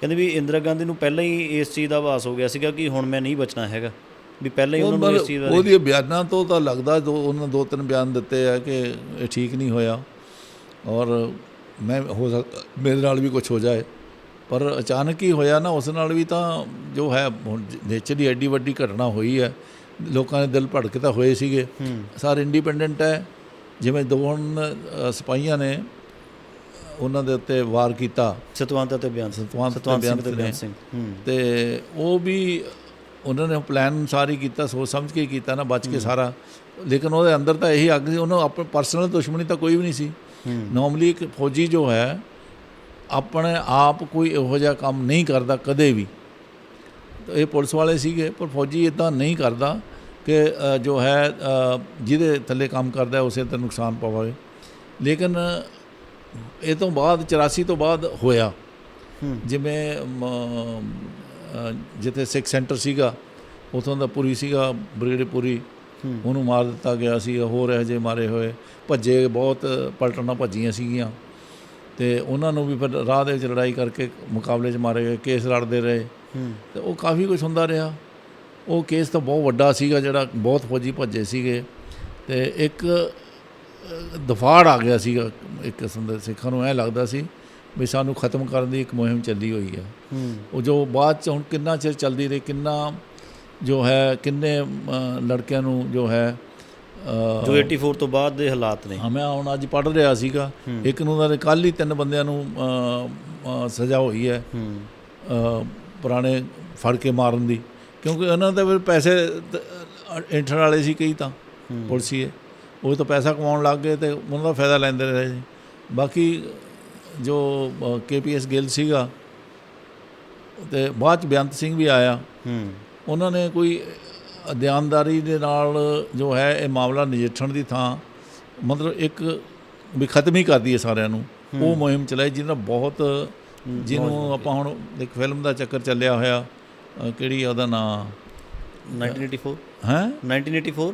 ਕਹਿੰਦੇ ਵੀ ਇੰਦਰਾ ਗਾਂਧੀ ਨੂੰ ਪਹਿਲਾਂ ਹੀ ਇਸ ਚੀਜ਼ ਦਾ ਆਭਾਸ ਹੋ ਗਿਆ ਸੀਗਾ ਕਿ ਹੁਣ ਮੈਂ ਨਹੀਂ ਬਚਣਾ ਹੈਗਾ। ਵੀ ਪਹਿਲਾਂ ਹੀ ਉਹਨਾਂ ਨੂੰ ਇਸ ਚੀਜ਼ ਦਾ ਉਹਦੇ ਬਿਆਨਾਂ ਤੋਂ ਤਾਂ ਲੱਗਦਾ ਦੋ ਉਹਨਾਂ ਦੋ ਤਿੰਨ ਬਿਆਨ ਦਿੱਤੇ ਆ ਕਿ ਇਹ ਠੀਕ ਨਹੀਂ ਹੋਇਆ। ਔਰ ਮੈਂ ਹੋ ਸਕਦਾ ਮੇਰੇ ਨਾਲ ਵੀ ਕੁਝ ਹੋ ਜਾਏ। ਪਰ ਅਚਾਨਕ ਹੀ ਹੋਇਆ ਨਾ ਉਸ ਨਾਲ ਵੀ ਤਾਂ ਜੋ ਹੈ ਨੇਚਰ ਦੀ ਐਡੀ ਵੱਡੀ ਘਟਨਾ ਹੋਈ ਹੈ। ਲੋਕਾਂ ਦੇ ਦਿਲ ਭੜਕ ਤਾਂ ਹੋਏ ਸੀਗੇ। ਸਾਰੇ ਇੰਡੀਪੈਂਡੈਂਟ ਹੈ। ਜਿਵੇਂ ਦੋ ਸਿਪਾਹੀਆਂ ਨੇ ਉਹਨਾਂ ਦੇ ਉੱਤੇ ਵਾਰ ਕੀਤਾ। ਸਤਵੰਤ ਅਤੇ ਬਿਆਨ ਸਤਵੰਤ ਤੇ ਬਿਆਨ ਸਿੰਘ। ਤੇ ਉਹ ਵੀ ਉਹਨਾਂ ਨੇ ਪਲਾਨ ਅਨੁਸਾਰ ਹੀ ਕੀਤਾ ਸੋਚ ਸਮਝ ਕੇ ਕੀਤਾ ਨਾ ਬਚ ਕੇ ਸਾਰਾ। ਲੇਕਿਨ ਉਹਦੇ ਅੰਦਰ ਤਾਂ ਇਹੀ ਅੱਗ ਸੀ ਉਹਨਾਂ ਆਪਣੇ ਪਰਸਨਲ ਦੁਸ਼ਮਣੀ ਤਾਂ ਕੋਈ ਵੀ ਨਹੀਂ ਸੀ। ਨਾਰਮਲੀ ਇੱਕ ਫੌਜੀ ਜੋ ਹੈ ਆਪਣੇ ਆਪ ਕੋਈ ਇਹੋ ਜਿਹਾ ਕੰਮ ਨਹੀਂ ਕਰਦਾ ਕਦੇ ਵੀ। ਇਹ ਪੁਲਿਸ ਵਾਲੇ ਸੀਗੇ ਪਰ ਫੌਜੀ ਇਦਾਂ ਨਹੀਂ ਕਰਦਾ ਕਿ ਜੋ ਹੈ ਜਿਹਦੇ ਥੱਲੇ ਕੰਮ ਕਰਦਾ ਉਸੇ ਤੇ ਨੁਕਸਾਨ ਪਵਾਵੇ। ਲੇਕਿਨ ਇਹ ਤੋਂ ਬਾਅਦ 84 ਤੋਂ ਬਾਅਦ ਹੋਇਆ। ਜਿਵੇਂ ਜਿੱਥੇ ਸਿੱਖ ਸੈਂਟਰ ਸੀਗਾ ਉਥੋਂ ਦਾ ਪੁਰੀ ਸੀਗਾ ਬ੍ਰਿਗੇਡ ਪੁਰੀ। ਉਹਨੂੰ ਮਾਰ ਦਿੱਤਾ ਗਿਆ ਸੀ ਹੋਰ ਇਹੋ ਜਿਹੇ ਮਾਰੇ ਹੋਏ। ਭੱਜੇ ਬਹੁਤ ਪਲਟਣਾ ਭੱਜੀਆਂ ਸੀਗੀਆਂ। ਤੇ ਉਹਨਾਂ ਨੂੰ ਵੀ ਫਿਰ ਰਾਹ ਦੇ ਵਿੱਚ ਲੜਾਈ ਕਰਕੇ ਮੁਕਾਬਲੇ 'ਚ ਮਾਰੇ ਗਏ ਕੇਸ ਲੜਦੇ ਰਹੇ। ਤੇ ਉਹ ਕਾਫੀ ਕੁਝ ਹੁੰਦਾ ਰਿਹਾ। ਉਹ ਕੇਸ ਤਾਂ ਬਹੁਤ ਵੱਡਾ ਸੀਗਾ ਜਿਹੜਾ ਬਹੁਤ ਫੌਜੀ ਭੱਜੇ ਸੀਗੇ। ਤੇ ਇੱਕ ਦਫਾੜ ਆ ਗਿਆ ਸੀਗਾ ਇੱਕ ਕਿਸਮ ਦਾ ਸਿੱਖਾਂ ਨੂੰ ਐ ਲੱਗਦਾ ਸੀ ਵੀ ਸਾਨੂੰ ਖਤਮ ਕਰਨ ਦੀ ਇੱਕ ਮੁਹਿੰਮ ਚੱਲੀ ਹੋਈ ਹੈ। ਉਹ ਜੋ ਬਾਅਦ ਚ ਹੁਣ ਕਿੰਨਾ ਚਿਰ ਚੱਲਦੀ ਰਹੀ ਕਿੰਨਾ ਜੋ ਹੈ ਕਿੰਨੇ ਲੜਕਿਆਂ ਨੂੰ ਜੋ ਹੈ ਜੋ 84 ਤੋਂ ਬਾਅਦ ਦੇ ਹਾਲਾਤ ਨੇ। ਹਾਂ ਮੈਂ ਹੁਣ ਅੱਜ ਪੜ੍ਹ ਰਿਹਾ ਸੀਗਾ। ਇੱਕ ਨੂੰ ਤਾਂ ਕੱਲ ਹੀ ਤਿੰਨ ਬੰਦਿਆਂ ਨੂੰ ਸਜ਼ਾ ਹੋਈ ਹੈ ਪੁਰਾਣੇ ਫੜ ਕੇ ਮਾਰਨ ਦੀ। ਕਿਉਂਕਿ ਉਹਨਾਂ ਦੇ ਪੈਸੇ ਇੰਟਰ ਵਾਲੇ ਸੀ ਕਈ ਤਾਂ ਪੁਲਿਸੀਏ ਉਹ ਤਾਂ ਪੈਸਾ ਕਮਾਉਣ ਲੱਗ ਗਏ ਤੇ ਉਹਨਾਂ ਦਾ ਫਾਇਦਾ ਲੈਂਦੇ ਰਹੇ ਜੀ। ਬਾਕੀ ਜੋ ਕੇਪੀਐਸ ਗਿੱਲ ਸੀਗਾ ਤੇ ਬਾਅਦ ਚ ਬੇਅੰਤ ਸਿੰਘ ਵੀ ਆਇਆ। ਹੂੰ। ਉਹਨਾਂ ਨੇ ਕੋਈ ਅਧਿਆਨਦਾਰੀ ਦੇ ਨਾਲ ਜੋ ਹੈ ਇਹ ਮਾਮਲਾ ਨਜਿੱਠਣ ਦੀ ਥਾਂ ਮਤਲਬ ਇੱਕ ਵੀ ਖਤਮ ਹੀ ਕਰ ਦਈਏ ਸਾਰਿਆਂ ਨੂੰ। ਉਹ ਮੁਹਿੰਮ ਚਲਾਈ ਜਿਹਨਾਂ ਬਹੁਤ ਜਿਹਨੂੰ ਆਪਾਂ ਹੁਣ ਇੱਕ ਫਿਲਮ ਦਾ ਚੱਕਰ ਚੱਲਿਆ ਹੋਇਆ ਕਿਹੜੀ ਉਹਦਾ ਨਾਂ? 1984 ਹੈ? 1984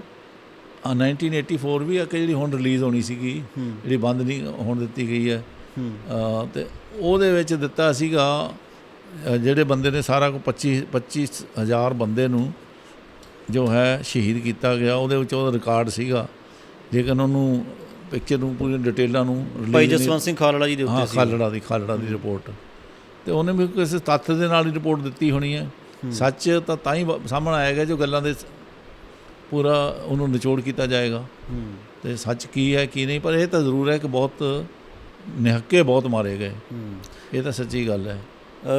1984 ਵੀ ਆ ਕਿ ਜਿਹੜੀ ਹੁਣ ਰਿਲੀਜ਼ ਹੋਣੀ ਸੀਗੀ ਜਿਹੜੀ ਬੰਦ ਨਹੀਂ ਹੋਣ ਦਿੱਤੀ ਗਈ ਹੈ। ਤੇ ਉਹਦੇ ਵਿੱਚ ਦਿੱਤਾ ਸੀਗਾ ਜਿਹੜੇ ਬੰਦੇ ਨੇ ਸਾਰਾ ਕੁ 25 25000 ਬੰਦੇ ਨੂੰ ਜੋ ਹੈ ਸ਼ਹੀਦ ਕੀਤਾ ਗਿਆ ਉਹਦੇ ਵਿੱਚ ਉਹਦਾ ਰਿਕਾਰਡ ਸੀਗਾ। ਲੇਕਿਨ ਉਹਨੂੰ ਪਿਕਚਰ ਨੂੰ ਪੂਰੀ ਡਿਟੇਲਾਂ ਨੂੰ ਭਾਈ ਜਸਵੰਤ ਸਿੰਘ ਖਾਲੜਾ ਜੀ ਦੇ ਉੱਤੇ ਸੀ। ਖਾਲੜਾ ਦੀ ਖਾਲੜਾ ਦੀ ਰਿਪੋਰਟ ਤੇ ਉਹਨੇ ਵੀ ਕਿਸੇ ਤੱਥ ਦੇ ਨਾਲ ਹੀ ਰਿਪੋਰਟ ਦਿੱਤੀ ਹੋਣੀ ਹੈ। ਸੱਚ ਤਾਂ ਤਾਂ ਹੀ ਸਾਹਮਣੇ ਆਏਗਾ ਜੋ ਗੱਲਾਂ ਦੇ ਪੂਰਾ ਉਹਨੂੰ ਨਿਚੋੜ ਕੀਤਾ ਜਾਏਗਾ। ਤੇ ਸੱਚ ਕੀ ਹੈ ਕੀ ਨਹੀਂ ਪਰ ਇਹ ਤਾਂ ਜ਼ਰੂਰ ਹੈ ਕਿ ਬਹੁਤ ਨਿਹੱਕੇ ਬਹੁਤ ਮਾਰੇ ਗਏ। ਇਹ ਤਾਂ ਸੱਚੀ ਗੱਲ ਹੈ।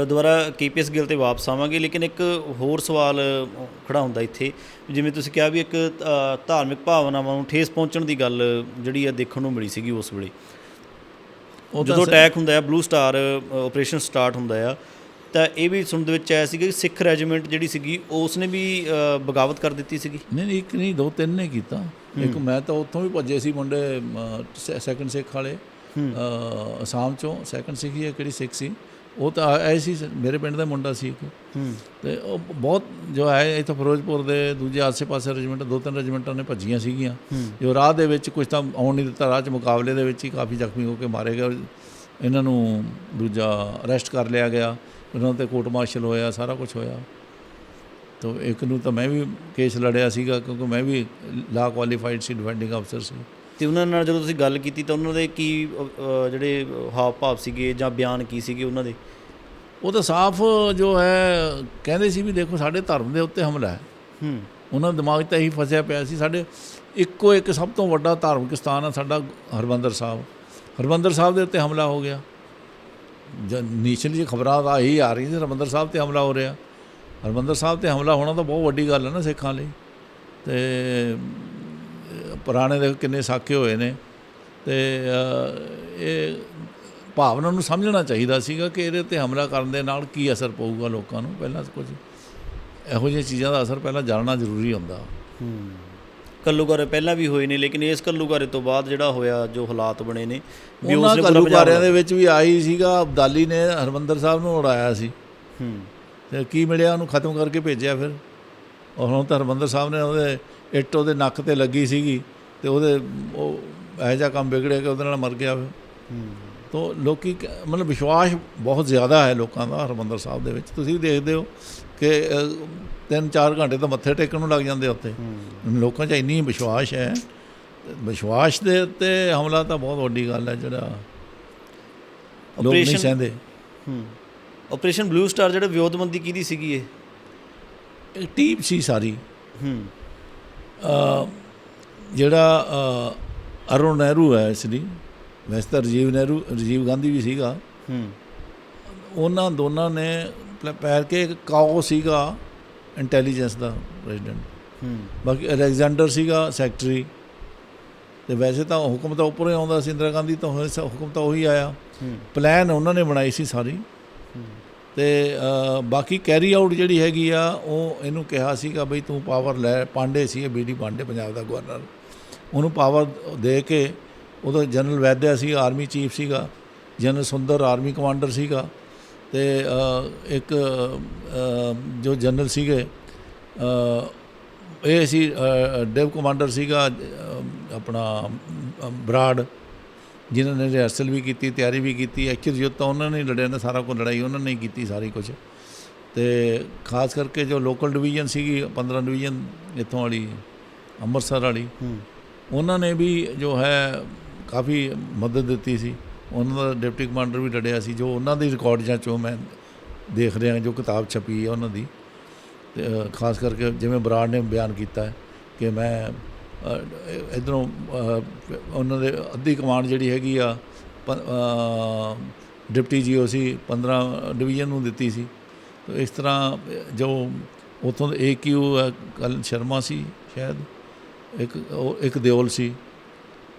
ਦੁਬਾਰਾ ਕੇਪੀਐਸ ਗਿੱਲ ਤੇ ਵਾਪਸ ਆਵਾਂਗੇ ਲੇਕਿਨ ਇੱਕ ਹੋਰ ਸਵਾਲ ਖੜਾ ਹੁੰਦਾ ਇੱਥੇ। ਜਿਵੇਂ ਤੁਸੀਂ ਕਿਹਾ ਵੀ ਇੱਕ ਧਾਰਮਿਕ ਭਾਵਨਾਵਾਂ ਨੂੰ ਠੇਸ ਪਹੁੰਚਣ ਦੀ ਗੱਲ ਜਿਹੜੀ ਆ ਦੇਖਣ ਨੂੰ ਮਿਲੀ ਸੀਗੀ ਉਸ ਵੇਲੇ। ਜਦੋਂ ਅਟੈਕ ਹੁੰਦਾ ਹੈ ਬਲੂ ਸਟਾਰ ਆਪਰੇਸ਼ਨ ਸਟਾਰਟ ਹੁੰਦਾ ਆ ਤਾਂ ਇਹ ਵੀ ਸੁਣਨ ਦੇ ਵਿੱਚ ਆਇਆ ਸੀਗਾ ਕਿ ਸਿੱਖ ਰੈਜੀਮੈਂਟ ਜਿਹੜੀ ਸੀਗੀ ਉਸ ਨੇ ਵੀ ਬਗਾਵਤ ਕਰ ਦਿੱਤੀ ਸੀਗੀ? ਨਹੀਂ ਨਹੀਂ ਇੱਕ ਨਹੀਂ ਦੋ ਤਿੰਨ ਨੇ ਕੀਤਾ। ਇੱਕ ਮੈਂ ਤਾਂ ਉੱਥੋਂ ਵੀ ਭੱਜੇ ਸੀ ਮੁੰਡੇ ਸੈਕੰਡ ਸਿੱਖ ਵਾਲੇ ਅਸਾਮ ਚੋਂ। ਸੈਕੰਡ ਸਿੱਖ ਹੀ ਕਿਹੜੀ ਸਿੱਖ ਸੀ? ਉਹ ਤਾਂ ਐ ਸੀ ਮੇਰੇ ਪਿੰਡ ਦਾ ਮੁੰਡਾ ਸੀ ਇੱਕ। ਤੇ ਉਹ ਬਹੁਤ ਜੋ ਹੈ ਇੱਥੇ ਫਿਰੋਜ਼ਪੁਰ ਦੇ ਦੂਜੇ ਆਸੇ-ਪਾਸੇ ਰੈਜੀਮੈਂਟ ਦੋ ਤਿੰਨ ਰੈਜੀਮੈਂਟਾਂ ਨੇ ਭੱਜੀਆਂ ਸੀਗੀਆਂ। ਜੋ ਰਾਹ ਦੇ ਵਿੱਚ ਕੁਝ ਤਾਂ ਆਉਣ ਨਹੀਂ ਦਿੱਤਾ ਰਾਹ 'ਚ ਮੁਕਾਬਲੇ ਦੇ ਵਿੱਚ ਹੀ ਕਾਫੀ ਜ਼ਖਮੀ ਹੋ ਕੇ ਮਾਰੇ ਗਏ। ਇਹਨਾਂ ਨੂੰ ਦੂਜਾ ਅਰੈਸਟ ਕਰ ਲਿਆ ਗਿਆ। ਉਹਨਾਂ ਤੇ ਕੋਰਟ ਮਾਰਸ਼ਲ ਹੋਇਆ ਸਾਰਾ ਕੁਝ ਹੋਇਆ। ਤਾਂ ਇੱਕ ਨੂੰ ਤਾਂ ਮੈਂ ਵੀ ਕੇਸ ਲੜਿਆ ਸੀਗਾ ਕਿਉਂਕਿ ਮੈਂ ਵੀ ਲਾ ਕੁਆਲੀਫਾਈਡ ਸੀ ਡਿਫੈਂਡਿੰਗ ਅਫਸਰ ਸੀ। ਤੇ ਉਹਨਾਂ ਨਾਲ ਜਦੋਂ ਤੁਸੀਂ ਗੱਲ ਕੀਤੀ ਤਾਂ ਉਹਨਾਂ ਦੇ ਕੀ ਜਿਹੜੇ ਹਾਵ ਭਾਵ ਸੀਗੇ ਜਾਂ ਬਿਆਨ ਕੀ ਸੀਗੇ ਉਹਨਾਂ ਦੇ? ਉਹ ਤਾਂ ਸਾਫ਼ ਜੋ ਹੈ ਕਹਿੰਦੇ ਸੀ ਵੀ ਦੇਖੋ ਸਾਡੇ ਧਰਮ ਦੇ ਉੱਤੇ ਹਮਲਾ ਹੈ। ਹੂੰ। ਉਹਨਾਂ ਦੇ ਦਿਮਾਗ 'ਚ ਤਾਂ ਇਹੀ ਫਸਿਆ ਪਿਆ ਸੀ ਸਾਡੇ ਇੱਕੋ ਇੱਕ ਸਭ ਤੋਂ ਵੱਡਾ ਧਾਰਮਿਕ ਸਥਾਨ ਆ ਸਾਡਾ ਹਰਮੰਦਰ ਸਾਹਿਬ। ਹਰਮੰਦਰ ਸਾਹਿਬ ਦੇ ਉੱਤੇ ਹਮਲਾ ਹੋ ਗਿਆ। ਨੀਚਲੀ ਜੀ ਖਬਰਾਂ ਤਾਂ ਇਹੀ ਆ ਰਹੀਆਂ ਸੀ ਹਰਮੰਦਰ ਸਾਹਿਬ ਤੇ ਹਮਲਾ ਹੋ ਰਿਹਾ। ਹਰਮੰਦਰ ਸਾਹਿਬ ਤੇ ਹਮਲਾ ਹੋਣਾ ਤਾਂ ਬਹੁਤ ਵੱਡੀ ਗੱਲ ਹੈ ਨਾ ਸਿੱਖਾਂ ਲਈ। ਤੇ ਪੁਰਾਣੇ ਦੇ ਕਿੰਨੇ ਸਾਕੇ ਹੋਏ ਨੇ। ਤੇ ਇਹ ਭਾਵਨਾ ਨੂੰ ਸਮਝਣਾ ਚਾਹੀਦਾ ਸੀਗਾ ਕਿ ਇਹਦੇ ਤੇ ਹਮਲਾ ਕਰਨ ਦੇ ਨਾਲ ਕੀ ਅਸਰ ਪਊਗਾ ਲੋਕਾਂ ਨੂੰ। ਪਹਿਲਾਂ ਕੁਝ ਇਹੋ ਜਿਹੀਆਂ ਚੀਜ਼ਾਂ ਦਾ ਅਸਰ ਪਹਿਲਾਂ ਜਾਣਨਾ ਜ਼ਰੂਰੀ ਹੁੰਦਾ। ਹੂੰ। ਕੱਲੂਕਾਰੇ ਪਹਿਲਾਂ ਵੀ ਹੋਏ ਨੇ ਲੇਕਿਨ ਇਸ ਕੱਲੂਕਾਰੇ ਤੋਂ ਬਾਅਦ ਜਿਹੜਾ ਹੋਇਆ ਜੋ ਹਾਲਾਤ ਬਣੇ ਨੇ ਵੀ ਪੂਰਾ ਘੱਲੂਘਾਰਿਆਂ ਦੇ ਵਿੱਚ ਵੀ ਆਈ ਸੀਗਾ ਅਬਦਾਲੀ ਨੇ ਹਰਮੰਦਰ ਸਾਹਿਬ ਨੂੰ ਉਡਾਇਆ ਸੀ। ਹੂੰ। ਤੇ ਕੀ ਮਿਲਿਆ ਉਹਨੂੰ ਖਤਮ ਕਰਕੇ ਭੇਜਿਆ ਫਿਰ? ਔਰ ਹੁਣ ਤਾਂ ਹਰਮੰਦਰ ਸਾਹਿਬ ਨੇ ਉਹਦੇ ਇੱਟ ਉਹਦੇ ਨੱਕ ਤੇ ਲੱਗੀ ਸੀਗੀ ਤੇ ਉਹਦੇ ਉਹ ਇਹੋ ਜਿਹਾ ਕੰਮ ਵਿਗੜਿਆ ਕਿ ਉਹਦੇ ਨਾਲ ਮਰ ਗਿਆ ਫਿਰ। ਹੂੰ। ਤੋ ਲੋਕੀ ਮਤਲਬ ਵਿਸ਼ਵਾਸ ਬਹੁਤ ਜ਼ਿਆਦਾ ਹੈ ਲੋਕਾਂ ਦਾ ਹਰਮੰਦਰ ਸਾਹਿਬ ਦੇ ਵਿੱਚ। ਤੁਸੀਂ ਵੀ ਦੇਖਦੇ ਹੋ ਕਿ 3-4 ਘੰਟੇ ਤਾਂ ਮੱਥੇ ਟੇਕਣ ਨੂੰ ਲੱਗ ਜਾਂਦੇ ਉੱਤੇ ਲੋਕਾਂ 'ਚ ਇੰਨੀ ਵਿਸ਼ਵਾਸ ਹੈ। ਵਿਸ਼ਵਾਸ ਦੇ ਉੱਤੇ ਹਮਲਾ ਤਾਂ ਬਹੁਤ ਵੱਡੀ ਗੱਲ ਹੈ ਜਿਹੜਾ ਲੋਕ ਨਹੀਂ ਸਹਿੰਦੇ। ਹੂੰ। ਆਪਰੇਸ਼ਨ ਬਲੂ ਸਟਾਰ ਜਿਹੜਾ ਵਿਉਦਮੰਦੀ ਕਿਹਦੀ ਸੀਗੀ ਇਹ? ਟੀਮ ਸੀ ਸਾਰੀ। ਹੂੰ। ਅ, ਜਿਹੜਾ ਅਰੁਣ ਨਹਿਰੂ ਹੈ ਇਸ ਲਈ ਵੈਸੇ ਤਾਂ ਰਾਜੀਵ ਨਹਿਰੂ ਰਾਜੀਵ ਗਾਂਧੀ ਵੀ ਸੀਗਾ। ਹੂੰ। ਉਹਨਾਂ ਦੋਨਾਂ ਨੇ ਪੈਰ ਕੇ ਇੱਕ ਕਾਓ ਸੀਗਾ ਇੰਟੈਲੀਜੈਂਸ ਦਾ ਪ੍ਰੈਜ਼ੀਡੈਂਟ ਹੂੰ। ਬਾਕੀ ਅਲੈਗਜ਼ੈਂਡਰ ਸੀਗਾ ਸੈਕਟਰੀ। ਤੇ ਵੈਸੇ ਤਾਂ ਹੁਕਮ ਤਾਂ ਉੱਪਰੋਂ ਹੀ ਆਉਂਦਾ ਸੀ ਇੰਦਰਾ ਗਾਂਧੀ ਤੋਂ ਹੋਇਆ ਹੁਕਮ ਤਾਂ ਉਹੀ ਆਇਆ। ਪਲਾਨ ਉਹਨਾਂ ਨੇ ਬਣਾਈ ਸੀ ਸਾਰੀ। ਤੇ ਬਾਕੀ ਕੈਰੀ ਆਊਟ ਜਿਹੜੀ ਹੈਗੀ ਆ ਉਹ ਇਹਨੂੰ ਕਿਹਾ ਸੀਗਾ ਬਈ ਤੂੰ ਪਾਵਰ ਲੈ ਪਾਂਡੇ ਸੀ ਬੀਡੀ ਪਾਂਡੇ ਪੰਜਾਬ ਦਾ ਗਵਰਨਰ ਉਹਨੂੰ ਪਾਵਰ ਦੇ ਕੇ ਉਦੋਂ ਜਨਰਲ ਵੈਦਿਆ ਸੀ ਆਰਮੀ ਚੀਫ ਸੀਗਾ। ਜਨਰਲ ਸੁੰਦਰ ਆਰਮੀ ਕਮਾਂਡਰ ਸੀਗਾ। ਤੇ ਇੱਕ ਜੋ ਜਨਰਲ ਸੀਗੇ ਇਹ ਸੀ ਡਿਵ ਕਮਾਂਡਰ ਸੀਗਾ ਆਪਣਾ ਅ, ਬਰਾੜ ਜਿਨ੍ਹਾਂ ਨੇ ਰਿਹਰਸਲ ਵੀ ਕੀਤੀ ਤਿਆਰੀ ਵੀ ਕੀਤੀ ਐਕਚੁਅਲ ਯੁੱਧ ਤਾਂ ਉਹਨਾਂ ਨੇ ਲੜਿਆ ਨਾ ਸਾਰਾ ਕੁਝ ਲੜਾਈ ਉਹਨਾਂ ਨੇ ਹੀ ਕੀਤੀ ਸਾਰੀ ਕੁਝ। ਤੇ ਖਾਸ ਕਰਕੇ ਜੋ ਲੋਕਲ ਡਿਵੀਜ਼ਨ ਸੀਗੀ 15 ਡਿਵੀਜ਼ਨ ਇੱਥੋਂ ਵਾਲੀ ਅੰਮ੍ਰਿਤਸਰ ਵਾਲੀ ਉਹਨਾਂ ਨੇ ਵੀ ਜੋ ਹੈ ਕਾਫੀ ਮਦਦ ਦਿੱਤੀ ਸੀ। ਉਹਨਾਂ ਦਾ ਡਿਪਟੀ ਕਮਾਂਡਰ ਵੀ ਲੜਿਆ ਸੀ ਜੋ ਉਹਨਾਂ ਦੀ ਰਿਕਾਰਡ ਜਾਂ ਚੋਂ ਮੈਂ ਦੇਖ ਰਿਹਾ ਜੋ ਕਿਤਾਬ ਛਪੀ ਹੈ ਉਹਨਾਂ ਦੀ। ਤੇ ਖਾਸ ਕਰਕੇ ਜਿਵੇਂ ਬਰਾੜ ਨੇ ਬਿਆਨ ਕੀਤਾ ਕਿ ਮੈਂ ਇਧਰੋਂ ਉਹਨਾਂ ਦੇ ਅੱਧੀ ਕਮਾਂਡ ਜਿਹੜੀ ਹੈਗੀ ਆ ਪ- ਅ, deputy G O C 15 division ਨੂੰ ਦਿੱਤੀ ਸੀ। ਤੇ ਇਸ ਤਰ੍ਹਾਂ ਜੋ ਉਥੋਂ ਦੇ ਏਕਿਊ ਕੱਲ ਸ਼ਰਮਾ ਸੀ ਸ਼ਾਇਦ ਇੱਕ ਉਹ ਇੱਕ ਦਿਓਲ ਸੀ।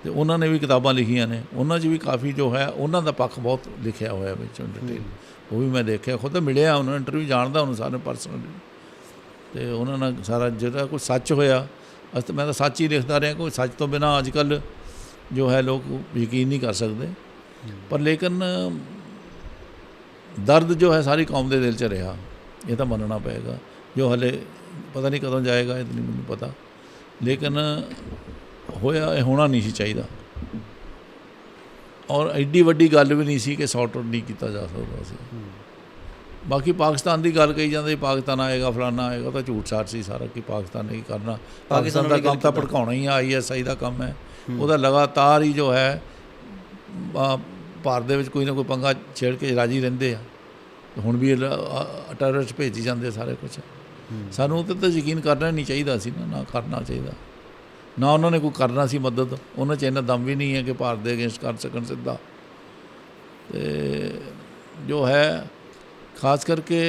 ਤੇ ਉਹਨਾਂ ਨੇ ਵੀ ਕਿਤਾਬਾਂ ਲਿਖੀਆਂ ਨੇ ਉਹਨਾਂ 'ਚ ਵੀ ਕਾਫੀ ਜੋ ਹੈ ਉਹਨਾਂ ਦਾ ਪੱਖ ਬਹੁਤ ਲਿਖਿਆ ਹੋਇਆ ਵਿੱਚ ਡਿਟੇਲ ਉਹ ਵੀ ਮੈਂ ਦੇਖਿਆ ਖੁਦ ਮਿਲਿਆ ਉਹਨਾਂ ਨੂੰ ਇੰਟਰਵਿਊ ਜਾਣਦਾ ਉਹਨੂੰ ਸਾਰੇ ਪਰਸਨਲੀ ਤੇ ਉਹਨਾਂ ਨਾਲ ਸਾਰਾ ਜਿਹੜਾ ਕੋਈ ਸੱਚ ਹੋਇਆ ਅਸ ਤਾਂ ਮੈਂ ਤਾਂ ਸੱਚ ਹੀ ਲਿਖਦਾ ਰਿਹਾ ਕੋਈ ਸੱਚ ਤੋਂ ਬਿਨਾ ਅੱਜ ਕੱਲ ਜੋ ਹੈ ਲੋਕ ਯਕੀਨ ਨਹੀਂ ਕਰ ਸਕਦੇ। ਪਰ ਲੇਕਿਨ ਦਰਦ ਜੋ ਹੈ ਸਾਰੀ ਕੌਮ ਦੇ ਦਿਲ 'ਚ ਰਿਹਾ ਇਹ ਤਾਂ ਮੰਨਣਾ ਪਏਗਾ। ਜੋ ਹਲੇ ਪਤਾ ਨਹੀਂ ਕਦੋਂ ਜਾਏਗਾ ਇਹ ਨਹੀਂ ਮੈਨੂੰ ਪਤਾ। ਲੇਕਿਨ ਹੋਇਆ ਇਹ ਹੋਣਾ ਨਹੀਂ ਸੀ ਚਾਹੀਦਾ। ਔਰ ਐਡੀ ਵੱਡੀ ਗੱਲ ਵੀ ਨਹੀਂ ਸੀ ਕਿ ਸੌਟ ਆਊਟ ਨਹੀਂ ਕੀਤਾ ਜਾ ਸਕਦਾ ਸੀ। ਬਾਕੀ ਪਾਕਿਸਤਾਨ ਦੀ ਗੱਲ ਕਹੀ ਜਾਂਦੀ ਪਾਕਿਸਤਾਨ ਆਏਗਾ ਫਲਾਨਾ ਆਏਗਾ ਤਾਂ ਝੂਠ ਸਾਟ ਸੀ ਸਾਰਾ ਕਿ ਪਾਕਿਸਤਾਨ ਨੇ ਕੀ ਕਰਨਾ। ਪਾਕਿਸਤਾਨ ਦਾ ਕੰਮ ਤਾਂ ਭੜਕਾਉਣਾ ਹੀ ਆ ਆਈਐਸਆਈ ਦਾ ਕੰਮ ਹੈ। ਉਹਦਾ ਲਗਾਤਾਰ ਹੀ ਜੋ ਹੈ ਭਾਰਤ ਦੇ ਵਿੱਚ ਕੋਈ ਨਾ ਕੋਈ ਪੰਗਾ ਛੇੜ ਕੇ ਰਾਜੀ ਰਹਿੰਦੇ ਆ। ਹੁਣ ਵੀ ਟੈਰਰਿਸਟ ਭੇਜੀ ਜਾਂਦੇ ਸਾਰੇ ਕੁਝ ਸਾਨੂੰ ਤਾਂ ਯਕੀਨ ਕਰਨਾ ਨਹੀਂ ਚਾਹੀਦਾ ਸੀ ਨਾ ਨਾ ਕਰਨਾ ਚਾਹੀਦਾ। ਨਾ ਉਹਨਾਂ ਨੇ ਕੋਈ ਕਰਨਾ ਸੀ ਮਦਦ, ਉਹਨਾਂ 'ਚ ਇੰਨਾ ਦਮ ਵੀ ਨਹੀਂ ਹੈ ਕਿ ਭਾਰਤ ਦੇ ਅਗੇਂਸਟ ਕਰ ਸਕਣ ਸਿੱਧਾ। ਤੇ ਜੋ ਹੈ, ਖਾਸ ਕਰਕੇ